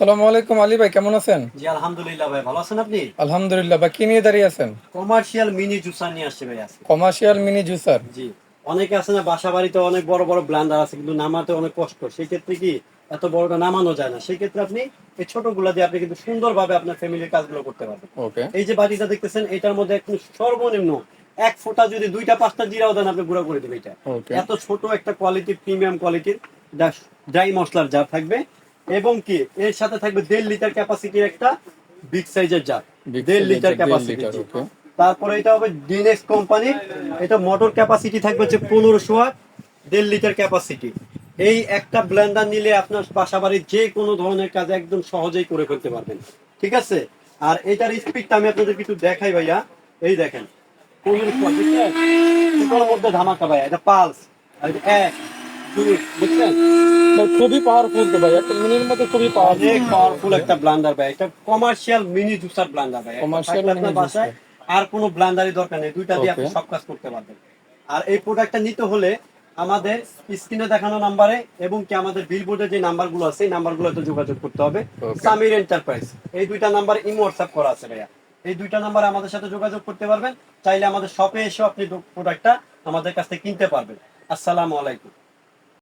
আসসালামু আলাইকুম আলী ভাই কেমন আছেন? জি আলহামদুলিল্লাহ ভাই ভালো আছেন আপনি? আলহামদুলিল্লাহ কি নিয়ে দাঁড়িয়ে আছেন? কমার্শিয়াল মিনি জুসার নিয়ে আসছে ভাই আজকে। কমার্শিয়াল মিনি জুসার জি অনেকে আছে না বাসা বাড়িতে অনেক বড় বড় ব্লান্ডার আছে কিন্তু নামাতে অনেক কষ্ট। সেই ক্ষেত্রে কি এত বড়টা নামানো যায় না? সেই ক্ষেত্রে আপনি এই দিয়ে আপনি কিন্তু সুন্দরভাবে আপনার ফ্যামিলির কাজগুলো করতে পারবেন। ওকে এই যে বাটিটা দেখতেছেন এটার মধ্যে একটু সর্বনিম্ন এক ফোঁটা যদি দুইটা পাঁচটা জিরাও দেন আপনি গুঁড়া করে দেবে এটা। এত ছোট একটা কোয়ালিটি প্রিমিয়াম কোয়ালিটির ড্রাই মশলার জার থাকবে এবং কি এর সাথে থাকবে দেড় লিটার ক্যাপাসিটির একটা বিগ সাইজের জার দেড় লিটার ক্যাপাসিটি তারপরে এটা হবে ডিনেক্স কোম্পানির এটা মোটর ক্যাপাসিটি থাকবে হচ্ছে পনেরোশো ওয়াট দেড় লিটার ক্যাপাসিটি এই একটা ব্লেন্ডার নিলে আপনার বাসা বাড়ির যে কোনো ধরনের কাজ একদম সহজেই করে ফেলতে পারবেন ঠিক আছে আর এটার স্পিডটা আমি আপনাদের কিছু দেখাই ভাইয়া এই দেখেন পনেরোশো মধ্যে ধামাকা ভাইয়া এটা পালস এক বুঝছেন খুবই পাওয়ারফুল তো ভাই একটা মিনির মধ্যে খুবই পাওয়ারফুল পাওয়ারফুল একটা ব্লান্ডার ভাই এটা কমার্শিয়াল মিনি জুসার ব্লান্ডার ভাই। কমার্শিয়াল mini আপনার বাসায় আর কোনো ব্লান্ডারই দরকার নেই দুইটা দিয়ে আপনি সব কাজ করতে পারবেন। আর এই প্রোডাক্টটা নিতে হলে আমাদের স্ক্রিনে দেখানো নাম্বারে এবং কি আমাদের বিলবোর্ডে যে নাম্বারগুলো আছে এই নাম্বারগুলোতে যোগাযোগ করতে হবে। সামির এন্টারপ্রাইজ এই দুইটা নাম্বারে ইমো হোয়াটসঅ্যাপ করা আছে ভাইয়া। এই দুইটা নাম্বারে আমাদের সাথে যোগাযোগ করতে পারবেন চাইলে আমাদের শপে এসেও আপনি প্রোডাক্টটা আমাদের কাছ থেকে কিনতে পারবেন। আসসালামু আলাইকুম।